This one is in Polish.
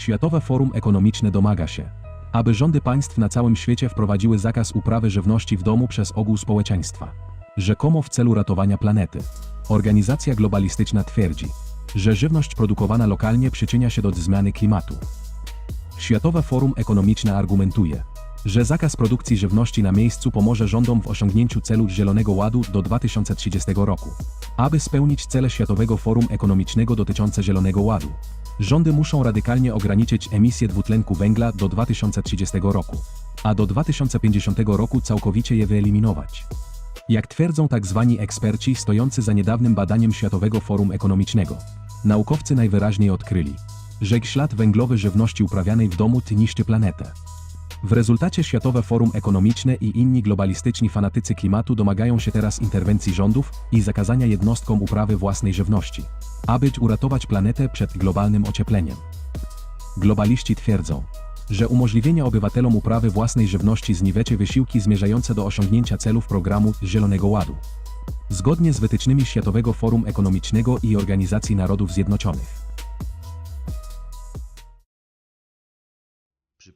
Światowe Forum Ekonomiczne domaga się, aby rządy państw na całym świecie wprowadziły zakaz uprawy żywności w domu przez ogół społeczeństwa, rzekomo w celu ratowania planety. Organizacja globalistyczna twierdzi, że żywność produkowana lokalnie przyczynia się do zmiany klimatu. Światowe Forum Ekonomiczne argumentuje, że zakaz produkcji żywności na miejscu pomoże rządom w osiągnięciu celu Zielonego Ładu do 2030 roku. Aby spełnić cele Światowego Forum Ekonomicznego dotyczące Zielonego Ładu, rządy muszą radykalnie ograniczyć emisję dwutlenku węgla do 2030 roku, a do 2050 roku całkowicie je wyeliminować. Jak twierdzą tzw. eksperci stojący za niedawnym badaniem Światowego Forum Ekonomicznego, naukowcy najwyraźniej odkryli, że ślad węglowy żywności uprawianej w domu niszczy planetę. W rezultacie Światowe Forum Ekonomiczne i inni globalistyczni fanatycy klimatu domagają się teraz interwencji rządów i zakazania jednostkom uprawy własnej żywności, aby uratować planetę przed globalnym ociepleniem. Globaliści twierdzą, że umożliwienie obywatelom uprawy własnej żywności zniweczy wysiłki zmierzające do osiągnięcia celów programu Zielonego Ładu. Zgodnie z wytycznymi Światowego Forum Ekonomicznego i Organizacji Narodów Zjednoczonych.